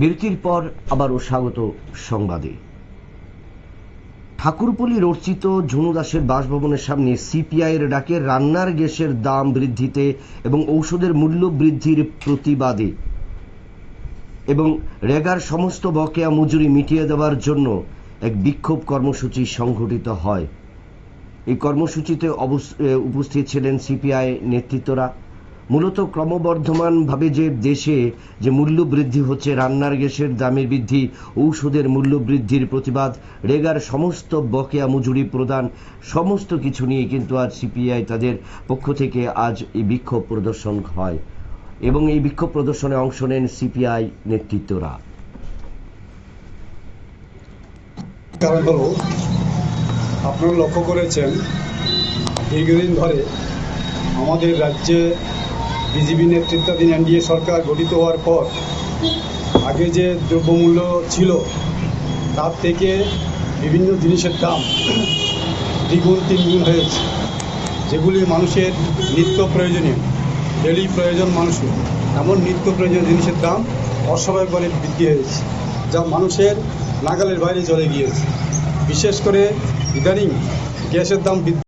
বিরতির পর আবারও স্বাগত সংবাদে। ঠাকুরপল্লী রচিত ঝুনু দাসের বাসভবনের সামনে সিপিআই এর ডাকে রান্নার গ্যাসের দাম বৃদ্ধিতে এবং ঔষধের মূল্য বৃদ্ধির প্রতিবাদে এবং রেগার সমস্ত বকেয়া মজুরি মিটিয়ে দেওয়ার জন্য এক বিক্ষোভ কর্মসূচি সংঘটিত হয়। এই কর্মসূচিতে উপস্থিত ছিলেন সিপিআই নেতৃত্বরা। মূলত ক্রমবর্ধমানভাবে যে দেশে যে মূল্য বৃদ্ধি হচ্ছে, রান্নার গ্যাসের দামের বৃদ্ধি, ঔষধের মূল্য বৃদ্ধির প্রতিবাদ, রেগার সমস্ত বকেয়া মজুরি প্রদান, সমস্ত কিছু নিয়ে কিন্তু আজ সিপিআই তাদের পক্ষ থেকে আজ এই বিক্ষোভ প্রদর্শন হয় এবং এই বিক্ষোভ প্রদর্শনে অংশ নেন সিপিআই নেতৃত্বরা। আপনারা লক্ষ্য করেছেন, দীর্ঘদিন ধরে আমাদের রাজ্যে বিজেপি নেতৃত্বাধীন এনডিএ সরকার গঠিত হওয়ার পর, আগে যে দ্রব্যমূল্য ছিল, তার থেকে বিভিন্ন জিনিসের দাম দ্বিগুণ, তিনগুণ হয়েছে। যেগুলি মানুষের নিত্য প্রয়োজনীয়, ডেলি প্রয়োজন মানুষের এমন নিত্য প্রয়োজনীয় জিনিসের দাম অস্বাভাবিকভাবে বৃদ্ধি হয়েছে, যা মানুষের নাগালের বাইরে চলে গিয়েছে। বিশেষ করে ইদানিং গ্যাসের দাম বৃদ্ধি